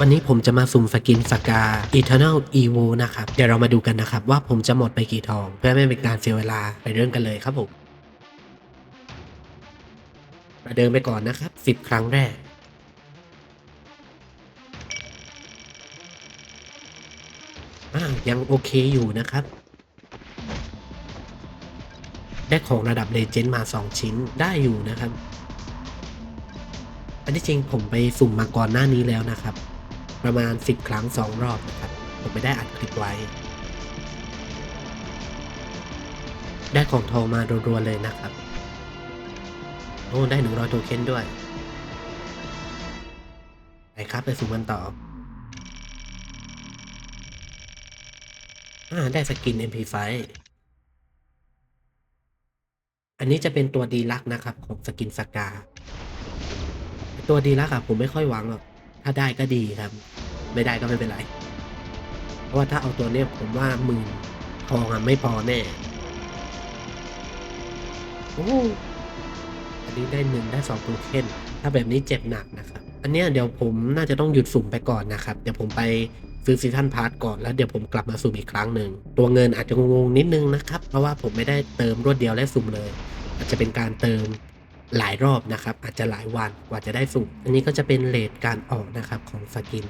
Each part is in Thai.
วันนี้ผมจะมาสุ่มสกินสกา Eternal Evo นะครับ เดี๋ยวเรามาดูกันนะครับ ว่าผมจะหมดไปกี่ทอง เพื่อไม่เป็นการเสียเวลาไปเริ่มกันเลยครับผมประเดิมไปก่อนนะครับ 10 ครั้งแรกอ่ายังโอเคอยู่นะครับ ได้ของระดับเลเจนด์มา 2 ชิ้นได้อยู่นะครับอันที่จริงผมไปสุ่มมาก่อนหน้านี้แล้วนะครับ ประมาณ 10 ครั้ง 2 รอบนะครับ ผมไม่ได้อัดคลิปไว้ ได้ของทองมารัวๆเลยนะครับ โอ้ ได้ 100 โทเค็นด้วย ไปครับไปสุ่มันต่ออ่าได้สกิน MP5 อันนี้จะเป็นตัวดีลักนะครับ ของสกินสกา ตัวดีลักอะผมไม่ค่อยหวังหรอก ถ้าได้ก็ดีครับ ไม่ได้ก็ไม่เป็นไร เพราะว่าถ้าเอาตัวเนี้ยผมว่าหมื่นทองอะไม่พอแน่ โอ้อันนี้ได้หนึ่งได้สองโทเค็นถ้าแบบนี้เจ็บหนักนะครับ อันเนี้ยเดี๋ยวผมน่าจะต้องหยุดสุ่มไปก่อนนะครับ เดี๋ยวผมไปซื้อซีซันพาร์ทก่อนแล้วเดี๋ยวผมกลับมาสุ่มอีกครั้งหนึ่ง ตัวเงินอาจจะงงๆนิดนึงนะครับ เพราะว่าผมไม่ได้เติมรวดเดียวและสุ่มเลย อาจจะเป็นการเติม หลายรอบนะครับ อาจจะหลายวันกว่าจะได้สุ่มอันนี้ก็จะเป็นเลทการออกนะครับของสกิน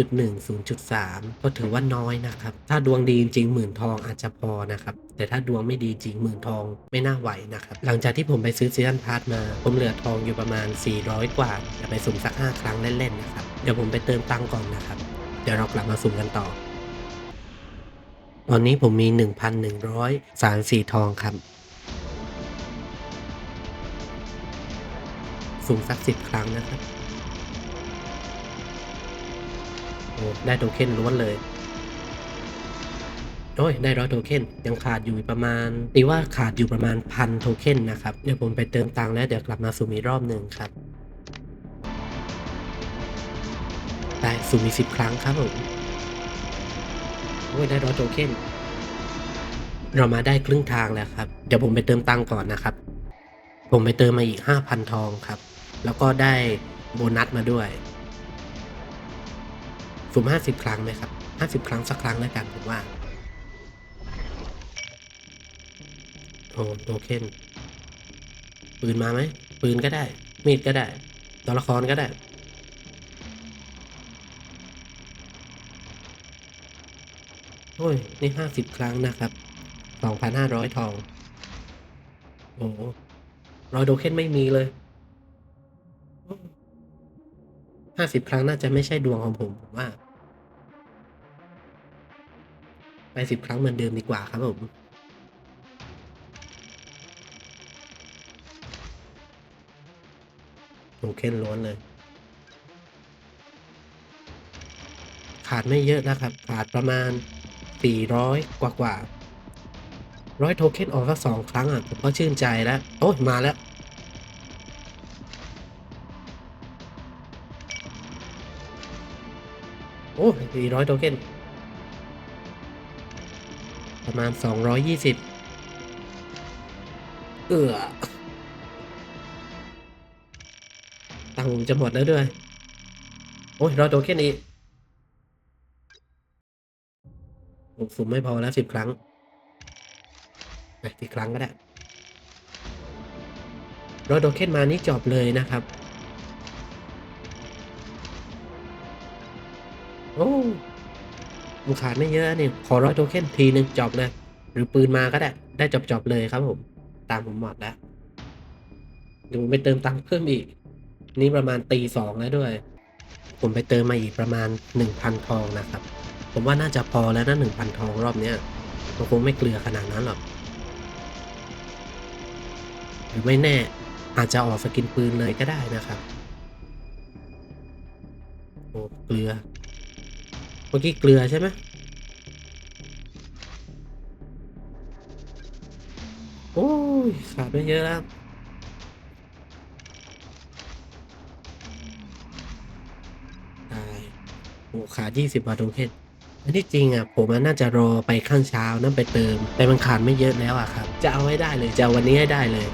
0.1 0.3 ก็ถือว่าน้อยนะครับ ถ้าดวงดีจริงหมื่นทองอาจจะพอนะครับ แต่ถ้าดวงไม่ดีจริงหมื่นทองไม่น่าไหวนะครับ หลังจากที่ผมไปซื้อซีซันพาร์ทมา ผมเหลือทองอยู่ประมาณ 400 กว่าจะไปสุ่มสัก 5 ครั้งเล่นๆนะครับ เดี๋ยวผมไปเติมตังก่อนนะครับ เดี๋ยวเรากลับมาสุ่มกันต่อ ตอนนี้ผมมี 1,134 ทองครับ สุ่มสักสิบครั้งนะครับโอ้ได้โทเค็นล้วนเลยโอ้ยได้ร้อยโทเค็นยังขาดอยู่ประมาณตีว่าขาดอยู่ประมาณพันโทเค็นนะครับเดี๋ยวผมไปเติมตังค์แล้วเดี๋ยวกลับมาสุ่มอีกรอบหนึ่งครับ ได้สุ่มอีกสิบครั้งครับผมโอ้ยได้ร้อยโทเค็นเรามาได้ครึ่งทางแล้วครับ เดี๋ยวผมไปเติมตังค์ก่อนนะครับ ผมไปเติมมาอีกห้าพันทองครับ แล้วก็ได้โบนัสมาด้วยสุ่มห้าสิบครั้งไหมครับห้าสิบครั้งสักครั้งแล้วกันผมว่าโอ้โทเค็นปืนมาไหมปืนก็ได้ มีดก็ได้ ตัวละครก็ได้ โอ้ย นี่ห้าสิบครั้งนะครับสองพันห้าร้อยทอง โอ้รอยโดเค็นไม่มีเลย ห้าสิบครั้งน่าจะไม่ใช่ดวงของผมผมว่า ไปสิบครั้งเหมือนเดิมดีกว่าครับผมโทเค็นล้วนเลย ขาดไม่เยอะนะครับ ขาดประมาณ 400 กว่ากว่าร้อยโทเค็นออกสักสองครั้งอะ ผมก็ชื่นใจแล้ว โอ้ยมาแล้ว อ้สี่ร้อยโทเค็นประมาณสองร้อยยี่สิบเออตังค์จะหมดแล้วด้วย โอ้ยร้อยโทเค็นอีกผมสุ่มไม่พอแล้วสิบครั้งไปสิบครั้งก็ได้ร้อยโทเค็นมานี่จบเลยนะครับ โอ้มันขาดไม่เยอะนี่ขอร้อยโทเค็นทีหนึ่งจบเลย หรือปืนมาก็ได้ ได้จบจบๆเลยครับผม ตามผมหมดแล้วเดี๋ยวผมไปเติมตังค์เพิ่มอีก นี่ประมาณตีสองแล้วด้วย ผมไปเติมมาอีกประมาณหนึ่งพันทองนะครับ ผมว่าน่าจะพอแล้วนะหนึ่งพันทองรอบเนี้ยมันคงไม่เกลือขนาดนั้นหรอกหรือไม่แน่ อาจจะออกสกินปืนเลยก็ได้นะครับ โอ้เกลือ มื่อกี้เกลือใช่ไหมโอ้ยขาดไม่เยอะแล้วตายโอ้ขาดยี่สิบบาทโอเคอันที่จริงอะผมอะน่าจะรอไปข้างเช้านั่นไปเติม แต่มันขาดไม่เยอะแล้วอะครับ จะเอาให้ได้เลย จะวันนี้ให้ได้เลย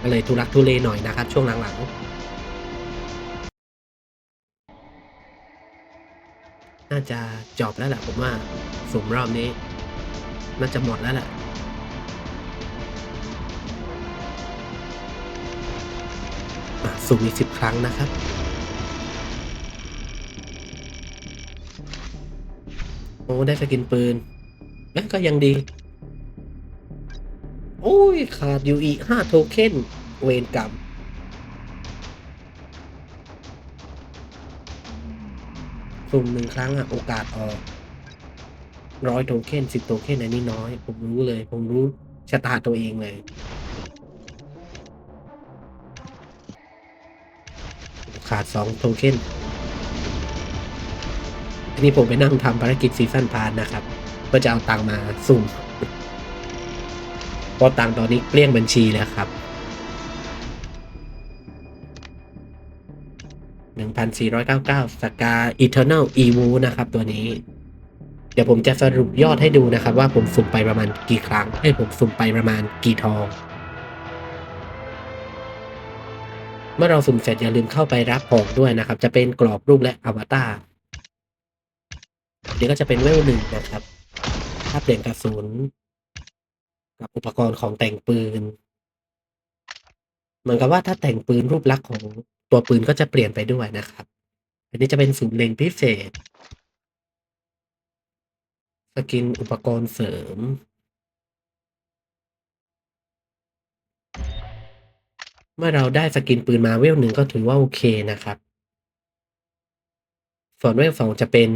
ก็เลยทุรักทุเลหน่อยนะครับ ช่วงหลังๆ น่าจะจบแล้วแหละผมว่าสุ่มรอบนี้ น่าจะหมดแล้วแหละสุ่มอีกสิบครั้งนะครับ โอ้ได้สกินปืนแล้วก็ยังดี โอ้ย ขาดอยู่อีกห้าโทเค็นเวนกรรม สุ่มหนึ่งครั้งอะโอกาสออกร้อยโทเค็นสิบโทเค็นอันนี้น้อย ผมรู้เลย ผมรู้ชะตาตัวเองเลย ขาดสองโทเค็นอันนี้ผมไปนั่งทำภารกิจซีซั่นพาร์นะครับเพื่อจะเอาตังมาสุ่มพราะตังตอนนี้เกลี้ยงบัญชีแล้วครับ 1,499 สกา Eternal Evo นะครับตัวนี้ เดี๋ยวผมจะสรุปยอดให้ดูนะครับ ว่าผมสุ่มไปประมาณกี่ครั้ง ให้ผมสุ่มไปประมาณกี่ทอง เมื่อเราสุ่มเสร็จอย่าลืมเข้าไปรับของด้วยนะครับ จะเป็นกรอบรูปและอวตารนี่ก็จะเป็นเวลหนึ่งนะครับ ถ้าเปลี่ยนกระสุนกับอุปกรณ์ของแต่งปืน เหมือนกับว่าถ้าแต่งปืนรูปลักษณ์ของ ตัวปืนก็จะเปลี่ยนไปด้วยนะครับ อันนี้จะเป็นสูตรเล็งพิเศษ สกินอุปกรณ์เสริม เมื่อเราได้สกินปืนมาเวลหนึ่งก็ถือว่าโอเคนะครับ ส่วนเวลสองจะเป็น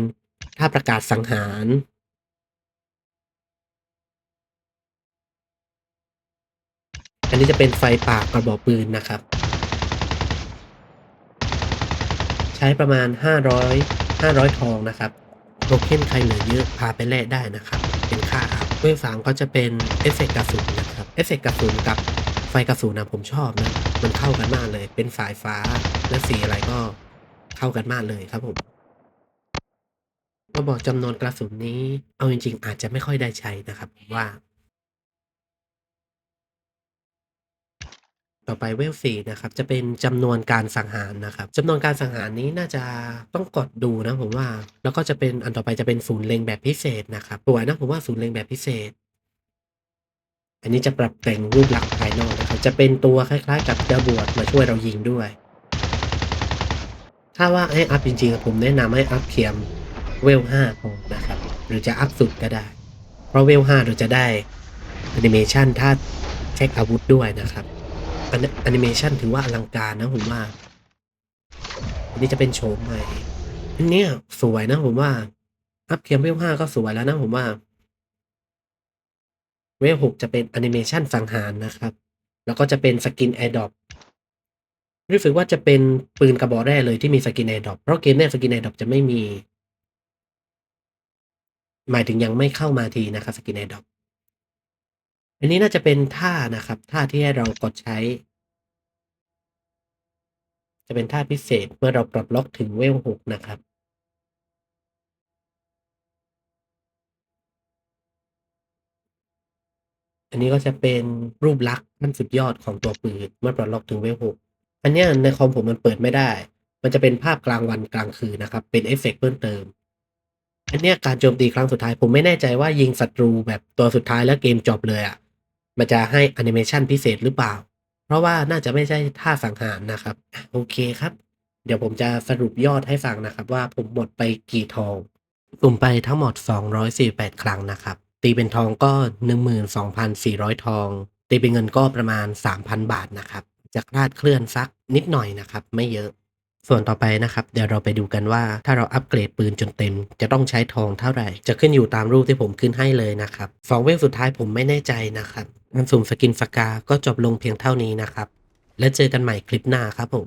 ท่าประกาศสังหารอันนี้จะเป็นไฟป่ากระบอกปืนนะครับ ใช้ประมาณ 500 500 ทองนะครับโทเค็นใครเหลือเยอะพาไปแลกได้นะครับ เป็นค่าอัพเวลสามก็จะเป็นเอฟเฟกต์กระสุนนะครับเอฟเฟกต์กระสุนกับไฟกระสุนนะผมชอบนะมันเข้ากันมากเลย เป็นสายฟ้าและสีอะไรก็เข้ากันมากเลยครับผมมาบอกจำนวนกระสุนนี้ เอาจริงๆ อาจจะไม่ค่อยได้ใช้นะครับว่า ต่อไปเวลสี่นะครับจะเป็นจำนวนการสังหารนะครับจำนวนการสังหารนี้น่าจะต้องกดดูนะผมว่า แล้วก็จะเป็นอันต่อไปจะเป็นศูนย์เล็งแบบพิเศษนะครับสวนะผมว่าศูนย์เล็งแบบพิเศษ อันนี้จะปรับแต่งรูปลักษณ์ภายนอกนะครับจะเป็นตัวคล้ายๆ กับจรวดมาช่วยเรายิงด้วย ถ้าว่าให้อัพจริงๆผมแนะนำให้อัพเพียมเวลห้าพอนะครับหรือจะอัพสุดก็ได้ เพราะเวลห้าเราจะได้แอนิเมชันถ้าเช็คอาวุธด้วยนะครับ แอนิเมชันถือว่าอลังการนะผมว่าอันนี้จะเป็นโฉมใหม่อันเนี้ยสวยนะผมว่า อัพเคียมเวลห้าก็สวยแล้วนะผมว่า เวลหกจะเป็นแอนิเมชันสังหารนะครับ แล้วก็จะเป็นสกินแอร์ดอปรู้สึกว่าจะเป็นปืนกระบอกแรกเลยที่มีสกินแอร์ดอปเพราะเกมแรกสกินแอร์ดอปจะไม่มี หมายถึงยังไม่เข้ามาทีนะครับสกินแอร์ดอป อันนี้น่าจะเป็นท่านะครับ ท่าที่ให้เรากดใช้ จะเป็นท่าพิเศษเมื่อเราปลดล็อกถึงเวลหกนะครับ อันนี้ก็จะเป็นรูปลักษณ์มันสุดยอดของตัวปืนเมื่อปลดล็อกถึงเวลหกอันนี้ในคอมผมมันเปิดไม่ได้ มันจะเป็นภาพกลางวันกลางคืนนะครับ เป็นเอฟเฟกต์เพิ่มเติมอันเนี้ยการโจมตีครั้งสุดท้ายผมไม่แน่ใจว่ายิงศัตรูแบบตัวสุดท้ายแล้วเกมจบเลยอะ่ะ มันจะให้แอนิเมชันพิเศษหรือเปล่า เพราะว่าน่าจะไม่ใช่ท่าสังหารนะครับ โอเคครับ เดี๋ยวผมจะสรุปยอดให้ฟังนะครับ ว่าผมหมดไปกี่ทองสุ่มไปทั้งหมด 248 ครั้งนะครับ ตีเป็นทองก็ 12,400 ทอง ตีเป็นเงินก็ประมาณ 3,000 บาทนะครับจะคลาดเคลื่อนสักนิดหน่อยนะครับ ไม่เยอะ ส่วนต่อไปนะครับ เดี๋ยวเราไปดูกันว่าถ้าเราอัปเกรดปืนจนเต็ม จะต้องใช้ทองเท่าไหร่ จะขึ้นอยู่ตามรูปที่ผมขึ้นให้เลยนะครับสองเวฟสุดท้ายผมไม่แน่ใจนะครับงานสุ่มสกินสกา ก็จบลงเพียงเท่านี้นะครับ และเจอกันใหม่คลิปหน้าครับผม